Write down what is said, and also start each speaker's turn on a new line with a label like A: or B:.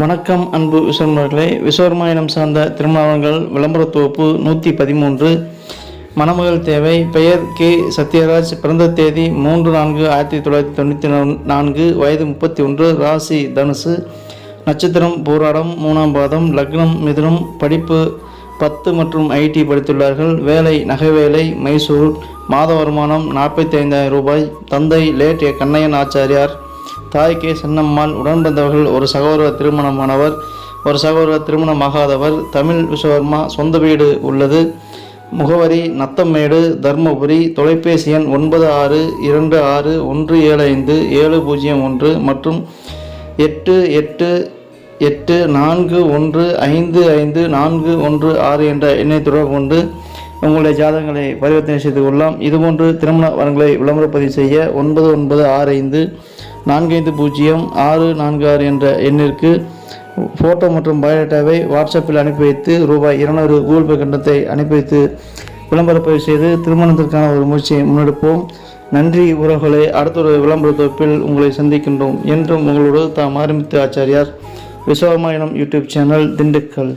A: வணக்கம் அன்பு விஸ்வர்மர்களே விஸ்வர்மாயணம் சார்ந்த திருமணங்கள் விளம்பர தொகுப்பு நூற்றி பதிமூன்று. மணமகள் தேவை. பெயர் கே. சத்யராஜ். பிறந்த தேதி மூன்று நான்கு ஆயிரத்தி தொள்ளாயிரத்தி தொண்ணூற்றி நான்கு. வயது முப்பத்தி ஒன்று. ராசி தனுசு. நட்சத்திரம் போராடம் மூணாம் பாதம் லக்னம் மிதுனம். படிப்பு பத்து மற்றும் ஐடி படித்துள்ளார்கள். வேலை நகை வேலை மைசூர். மாத வருமானம் நாற்பத்தி ஐந்தாயிரம் ரூபாய். தந்தை லேட் கண்ணையன் ஆச்சாரியார். தாய் கே சென்னம்மாள் உடன்பிறந்தவர்கள் ஒரு சகோதர திருமணமானவர் ஒரு சகோதரர் திருமணமாகாதவர் தமிழ் விஸ்வவர்மா சொந்த வீடு உள்ளது முகவரி நத்தம்மேடு தர்மபுரி தொலைபேசி எண் ஒன்பது ஆறு இரண்டு ஆறு ஒன்று ஏழு ஐந்து ஏழு பூஜ்ஜியம் ஒன்று மற்றும் எட்டு எட்டு எட்டு நான்கு ஒன்று ஐந்து ஐந்து நான்கு ஒன்று ஆறு என்ற எண்ணை தொடர்பு கொண்டு உங்களுடைய ஜாதகங்களை பரிவர்த்தனை செய்து கொள்ளலாம். இதுபோன்று திருமண வரங்களை விளம்பரப்பதிவு செய்ய ஒன்பது ஒன்பது ஆறு ஐந்து நான்கு ஐந்து பூஜ்ஜியம் ஆறு நான்கு ஆறு என்ற எண்ணிற்கு ஃபோட்டோ மற்றும் பயோடேட்டாவை வாட்ஸ்அப்பில் அனுப்பி வைத்து ரூபாய் இருநூறு கூகுள் பே கட்டணத்தை அனுப்பி வைத்து விளம்பரப்பதிவு செய்து திருமணத்திற்கான ஒரு முயற்சியை முன்னெடுப்போம். நன்றி உறவுகளை. அடுத்த ஒரு விளம்பர தொகுப்பில் உங்களை சந்திக்கின்றோம். என்றும் உங்களோடு தாம் ஆரம்பித்த ஆச்சாரியார். விஸ்வமாயணம் யூடியூப் சேனல் திண்டுக்கல்.